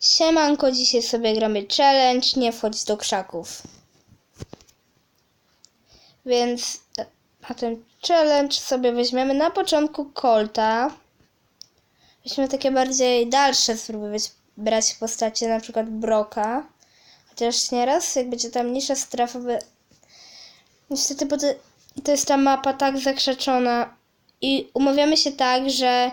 Siemanko, dzisiaj sobie gramy challenge, nie wchodź do krzaków. Więc e, na ten challenge sobie weźmiemy na początku Colta. Weźmiemy takie bardziej dalsze spróbować brać postacie, na przykład Broka. Chociaż nieraz, jak będzie tam mniejsza strefa, by... niestety, bo to, to jest ta mapa tak zakrzeczona i umawiamy się tak, że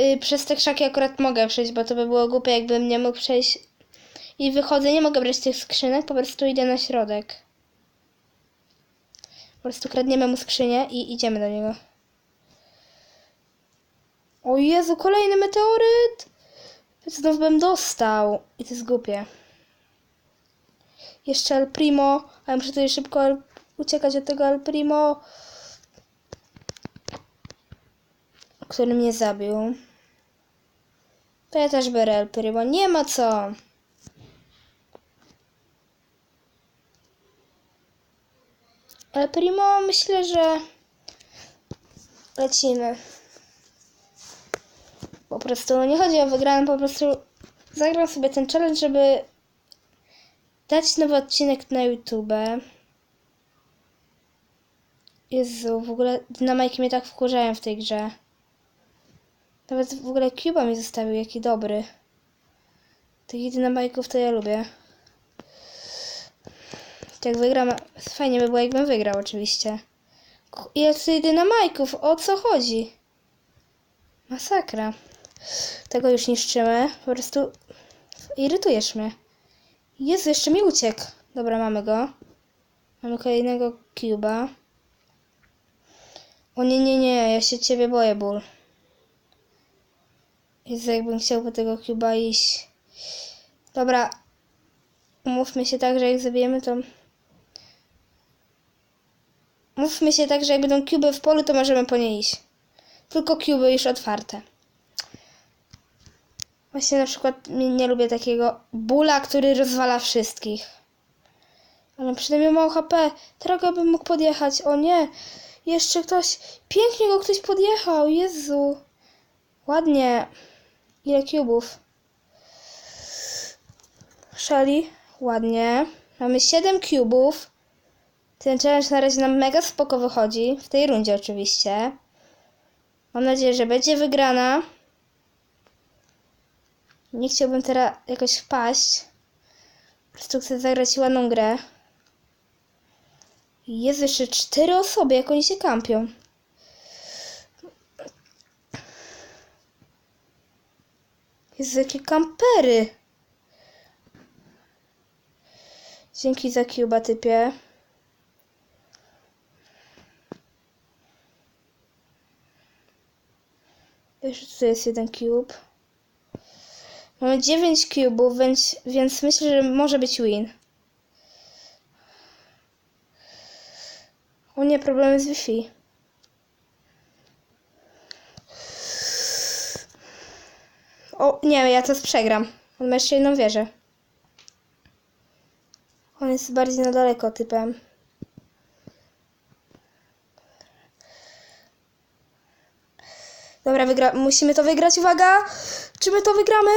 y, przez te krzaki akurat mogę przejść, bo to by było głupie, jakbym nie mógł przejść. I wychodzę, nie mogę brać tych skrzynek, po prostu idę na środek. Po prostu kradniemy mu skrzynię i idziemy do niego. O Jezu, kolejny meteoryt! Znów bym dostał. I to jest głupie. Jeszcze El Primo. A ja muszę tutaj szybko uciekać od tego El Primo. Który mnie zabił. To ja też biorę El Primo. Nie ma co. El Primo myślę, że lecimy. Po prostu nie chodzi o wygraną, po prostu zagram sobie ten challenge, żeby dać nowy odcinek na YouTube. Jezu, w ogóle dynamajki mnie tak wkurzają w tej grze. Nawet w ogóle Cuba mi zostawił, jaki dobry. Takich dynamajków to ja lubię. Jak wygram, fajnie by było jakbym wygrał oczywiście. Ile tutaj dynamajków, o co chodzi? Masakra. Tego już niszczymy. Po prostu irytujesz mnie. Jezu, jeszcze mi uciekł. Dobra, mamy go. Mamy kolejnego cuba. O nie, nie, nie, ja się ciebie boję, ból. Jezu, jakbym chciał po tego cuba iść. Dobra. Umówmy się tak, że jak zabijemy to... Mówmy się tak, że jak będą cuby w polu, to możemy po nie iść. Tylko cuby już otwarte. Właśnie na przykład nie, nie lubię takiego bóla, który rozwala wszystkich. Ale przynajmniej mało HP. Trochę bym mógł podjechać. O nie! Jeszcze ktoś... Pięknie go ktoś podjechał. Jezu. Ładnie. Ile cubów? Szali. Ładnie. Mamy 7 cubów. Ten challenge na razie nam mega spoko wychodzi. W tej rundzie oczywiście. Mam nadzieję, że będzie wygrana. Nie chciałbym teraz jakoś wpaść. Po prostu chcę zagrać ładną grę. Jest jeszcze cztery osoby, jak oni się kampią. Jezu, jakie kampery. Dzięki za Cuba, typie. Jeszcze tutaj jest jeden cube. Mamy 9 cubów, więc, więc myślę, że może być win. O nie, problemy z Wi-Fi. O nie, ja to przegram. On ma jeszcze jedną wieżę. On jest bardziej na daleko typem. Dobra, wygra musimy to wygrać, uwaga! Czy my to wygramy?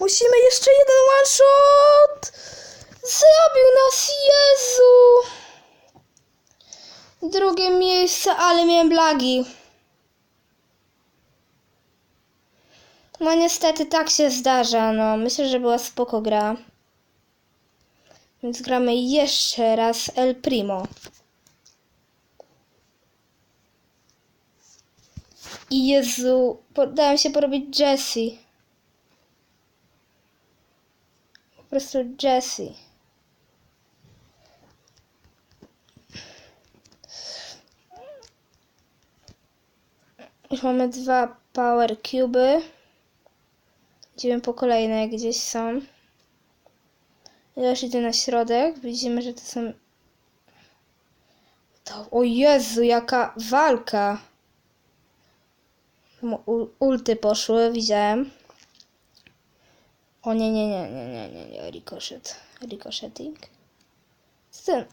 Musimy jeszcze jeden one shot! Zabił nas, Jezu! Drugie miejsce, ale miałem lagi. No niestety tak się zdarza, no. Myślę, że była spoko gra. Więc gramy jeszcze raz El Primo. I Jezu, dałem się porobić Jessie. Po prostu Jessie. Już mamy dwa power cuby. Idziemy po kolejne, gdzieś są. Ja już idę na środek. Widzimy, że to są... To... O Jezu, jaka walka! Ulty poszły, widziałem. O nie, nie, nie, nie, nie, nie, nie, ricochet. Ricochetting. Co ten?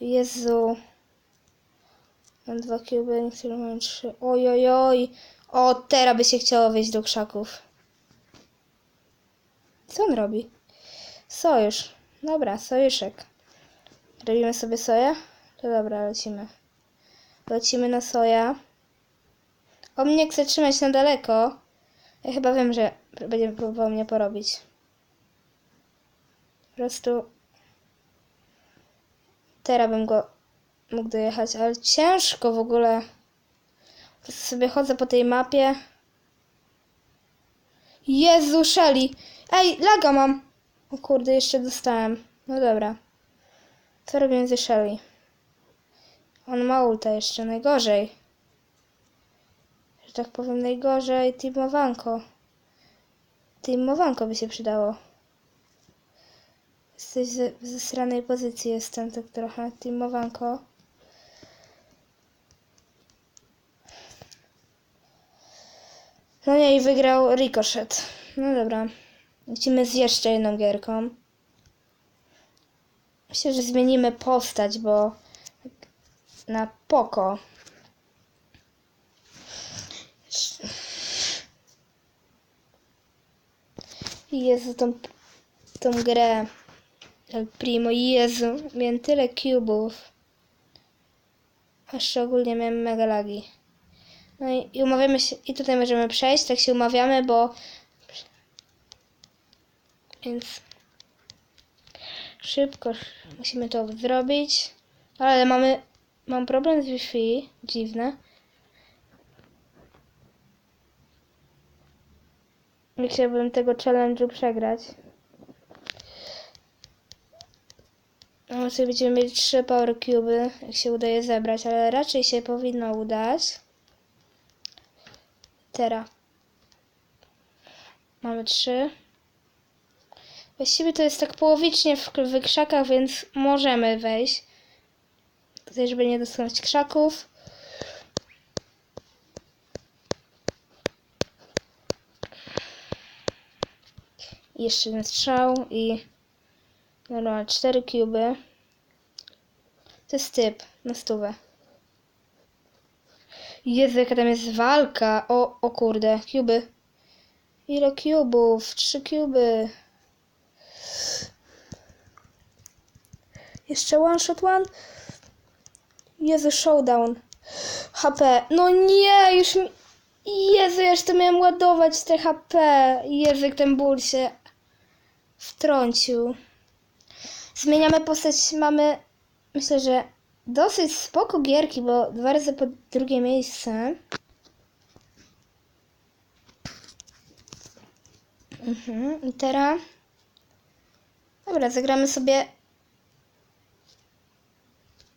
Jezu. Mam dwa kuby, niektóre mają trzy. Oj, oj, oj. O, teraz by się chciało wejść do krzaków. Co on robi? Sojusz. Dobra, sojuszek. Robimy sobie soję? To dobra, lecimy. Lecimy na soja. On mnie chce trzymać na daleko. Ja chyba wiem, że będzie próbował mnie porobić. Po prostu teraz bym go mógł dojechać, ale ciężko w ogóle. Sobie chodzę po tej mapie. Jezu, Shelly! Ej, laga mam! O kurde, jeszcze dostałem. No dobra. Co robimy ze Shelly? On ma ulta jeszcze, najgorzej. Że tak powiem, najgorzej teamowanko. Teamowanko by się przydało. Jesteś ze, w zesranej pozycji, jestem tak trochę. Teamowanko. No nie, i wygrał Ricochet. No dobra. Lecimy z jeszcze jedną gierką. Myślę, że zmienimy postać, bo na poko. Jezu, tą, tą grę. El Primo, Jezu, miałem tyle cubów. Jeszcze ogólnie miałem mega lagi. No i, i umawiamy się, i tutaj możemy przejść, tak się umawiamy, bo... Więc... Szybko musimy to zrobić. Ale mamy... Mam problem z Wi-Fi, dziwne. Nie chciałbym tego challenge'u przegrać. No, sobie będziemy mieć trzy power cube'y, jak się udaje zebrać, ale raczej się powinno udać. Teraz. Mamy trzy. Właściwie to jest tak połowicznie w, w krzakach, więc możemy wejść. Tutaj, żeby nie dotknąć krzaków. Jeszcze jeden strzał i dobra, cztery kuby. To jest typ na stówę. Jezu, jaka tam jest walka. O, o kurde, kuby. Ile kubów? Trzy kuby. Jeszcze one shot one. Jezu, showdown. HP. No nie, już mi... Jezu, to miałem ładować te HP. Jezu, ten ból się wtrącił. Zmieniamy postać, mamy... Myślę, że dosyć spoko gierki, bo dwa razy po drugie miejsce. Mhm, i teraz... Dobra, zagramy sobie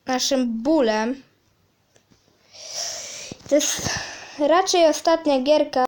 naszym bólem. To jest raczej ostatnia gierka.